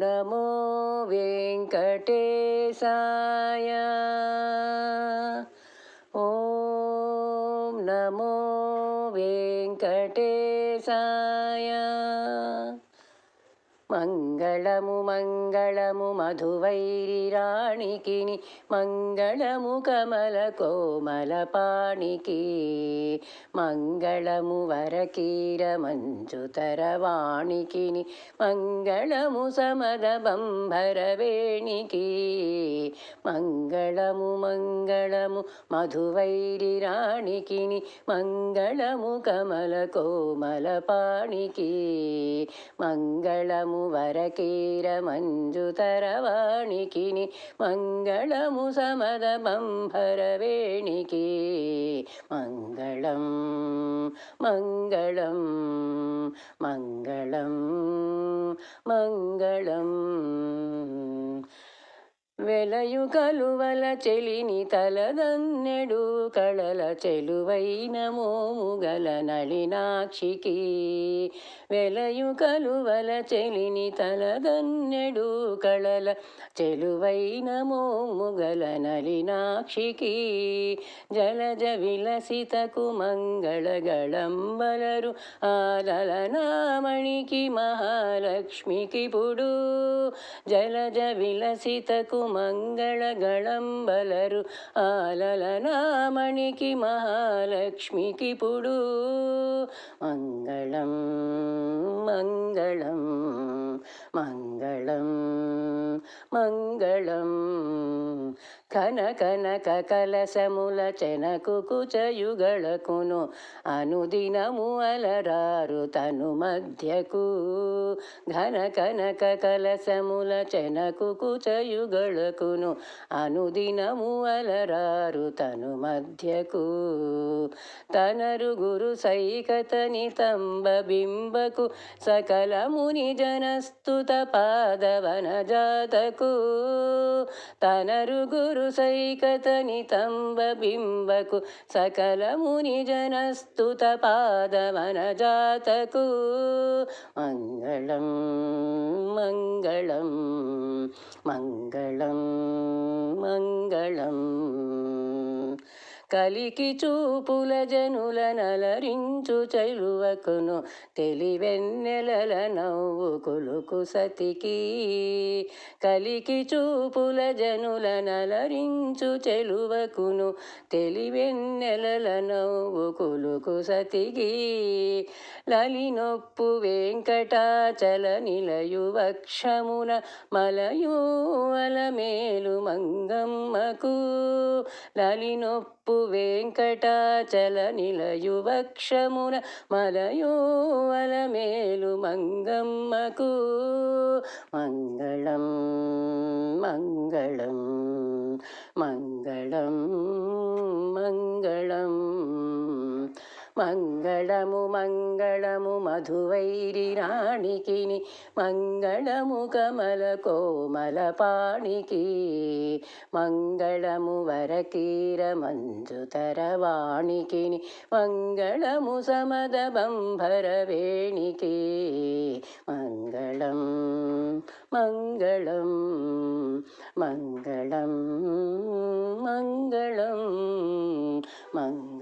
नमो वेङ्कटेशाय। ॐ नमो वेङ्कटेशाय। మంగళము మంగళము మధువైరి రాణికిని మంగళము కమల కోమల పాణికి. మంగళము వరకీర మంజుతరవాణికిని మంగళము సమద బంభరవేణికి మంగళము మంగళము మధువైరి రాణికిని మంగళము కమల కోమల పాణికి. మంగళము వరకీర మంజుతరవాణికిని మంగళము సమద బంభర వేణికి మంగళం మంగళం మంగళం మంగళం వెలయు కలువల చెలిని తలదన్నెడు కళల చెలువైన మోముగల నళినాక్షికి. వెలయు కలువల చెలిని తలదన్నెడు కళల చెలువైన మోముగల నళినాక్షికి. జలజ విలసితకు మంగళగళంబలరు ఆలలనామణికి మహాలక్ష్మికి పుడు. జలజ విలసితకు మంగళగళంబలరు ఆలలనామణికి మహాలక్ష్మికి పుడు మంగళం మంగళం మంగళం మంగళం. కన కనక కలసముల చెనకు కుచయుగళకును అనుదినము అలరారు తను మధ్యకు. ఘన కనక కలసముల చెనకు కుచయుగళకును అనుదినము అలరారు తను మధ్యకు. తనరు గురు సైకతని తంబ బింబకు సకలముని జనస్తుత పాదవన జాతకు తనరు గురు సైకతని తంబ బింబకు సకల ముని జనస్తుత పాదవన జాతకు మంగళం మంగళం మంగళం మంగళం కలికి చూపుల జనుల నలరించు చెలువకును తెలివెన్నెలల నవ్వు కులుకు సతికి. కలికి చూపుల జనుల నలరించు చెలువకును తెలివెన్నెలల నవ్వు కులుకు సతికి. లలినొప్పు వెంకటాచల నిలయు వక్షమున మేలు మంగమ్మకు. లలినొప్పు వైపు వెంకటాచల నిలయు వక్షమున మలయు అలమేలు మంగమ్మకు. మంగళం మంగళం మంగళం మంగళం. മംഗളമു മംഗളമു മധുവൈരി റാണികിനി മംഗളമു കമല കോമല പാണികി മംഗളമു വരകീര മഞ്ജുതരവാണികിനി മംഗളമു സമദ ബംഭരവേണികി മംഗളം മംഗളം മംഗളം മംഗളം മംഗ